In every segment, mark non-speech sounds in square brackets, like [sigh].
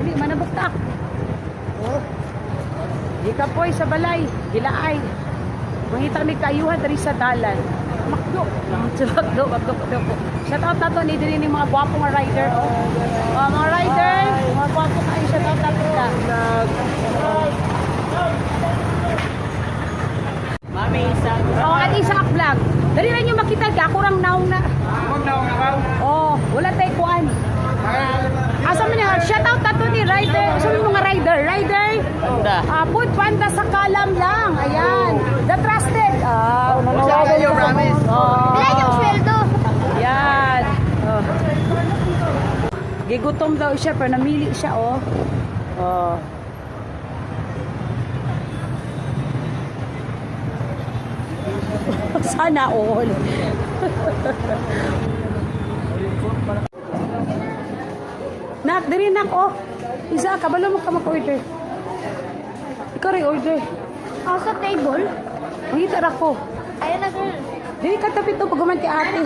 Dili manabuktak. Oh. Di ka poy sa balay, gilaay. Mangita mi kayuhan diri sa dalan. Makdo. Sa [laughs] makdo, makdo, makdo. Shout out nato ni diri ni mga gwapo nga rider. Oh. Uh, mga rider, mga gwapo kayo shout out nato ta. Mami isa. Oh, at isa vlog. Dali lang niyo makita gako rang naong na. Huwag naong na rider? Rider, Panda. Ah, food panda sa kalam lang. Ayan. The trusted. Ah, Wala kayo, promise. Oh. Wala yung sweldo. Yan. Oh. Gigutom daw siya pero namili siya oh. Oh. [laughs] Sana all. [laughs] nak, diri nak oh. Isa ka balo mo ka mag-order. Ikaw rin order. Ako sa table. Mangita ra ko. Ayun na girl. Dili ka tapit to pag kay ate.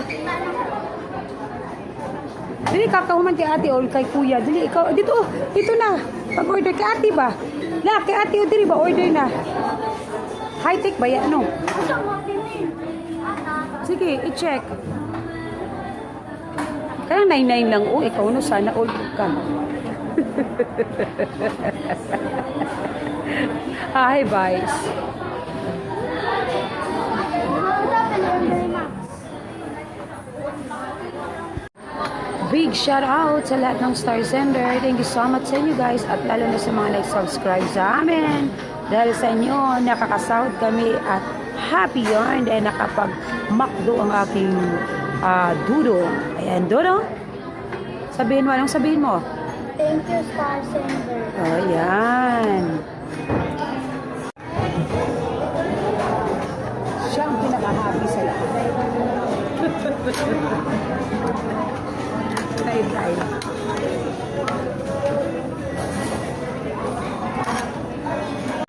Dili ka kahuman kay ate or kay kuya. Dili ikaw dito oh, dito na. Pag order kay ate ba? La kay ate o diri ba order na. High tech ba yan no? Sige, i-check. Kaya 99 lang oh, ikaw no sana all ka. [laughs] Hi, guys. Big shout out sa lahat ng Star Sender. Thank you so much sa inyo guys at lalo na sa mga nag-subscribe sa amin. Dahil sa inyo, nakakasahod kami at happy yarn and nakapag-makdo ang aking ah, dudong. Ayan, dudong. Sabihin mo, anong sabihin mo? Thank you, Star Sender. Oh, yan. Siya ang pinaka-happy sa lahat. [laughs] Tayo tayo.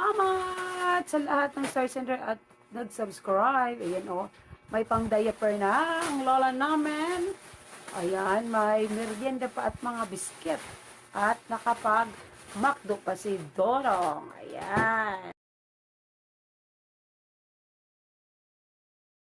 Salamat sa lahat ng Star Center at nag-subscribe. Ayan o. May pang diaper na ang lola namin. Ayan, may merienda pa at mga bisket. At nakapag makdo pa si Dorong. Ayan.